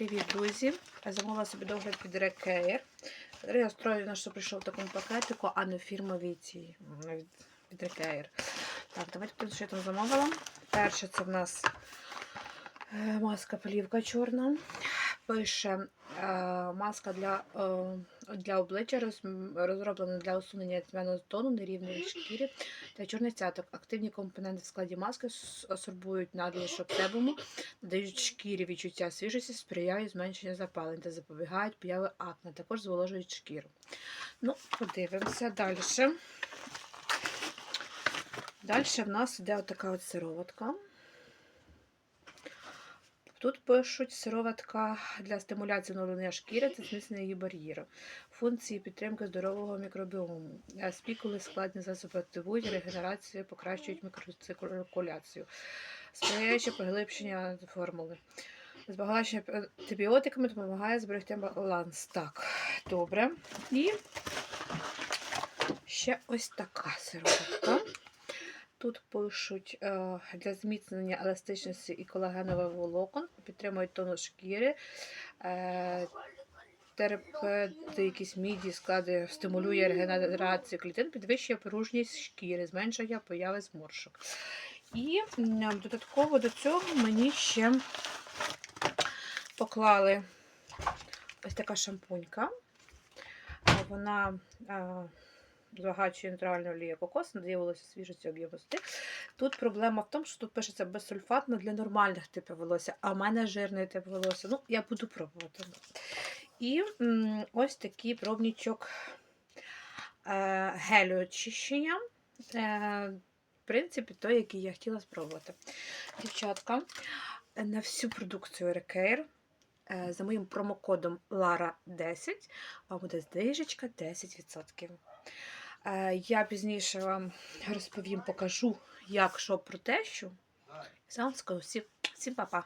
Привіт, друзі! Замовила собі догляд під. Я на що прийшов в такому пакетику, а не фірмовій цій від, Рекеєр. Так, давайте подивимося, що я там замовила. Перше, це в нас е, маска плівка чорна. Пише е, маска для, е, для обличчя, розроблена для усунення тьмяного тону нерівної шкіри та чорний цяток. Активні компоненти в складі маски сорбують надлишок себуму, надають шкірі відчуття свіжості, сприяють зменшенню запалень та запобігають появи акне, також зволожують шкіру. Ну, подивимося далі. Далі в нас йде отака от сироватка. Тут пишуть сироватка для стимуляції оновлення шкіри та зміцнення її бар'єру. Функції підтримки здорового мікробіому. Е, Спікули складні засоби активують регенерацію, покращують мікроциркуляцію, сприяючи поглибшення формули. Збагачення антибіотиками допомагає зберегти баланс. Так, добре. І ще ось така сироватка. Тут пишуть е, для зміцнення еластичності і колагенових волокон, підтримують тонус шкіри, е, терапевти, якісь міді склади, стимулює регенерацію клітин, підвищує пружність шкіри, зменшує появи зморшок. І додатково до цього мені ще поклали ось така шампунька. Вона е, збагачує натуральну олію кокос, надає свіжості об'ємності. Тут проблема в тому, що тут пишеться безсульфатно для нормальних типів волосся, а в мене жирний тип волосся. Ну, я буду пробувати. І м, ось такий пробничок е, гелю очищення. Е, в принципі, той, який я хотіла спробувати. Дівчатка, на всю продукцію Recare е, за моїм промокодом LARA10 вам буде знижечка 10%. Е, Я пізніше вам розповім, покажу, як що про те, що. Сам скажу всім, всім па-па.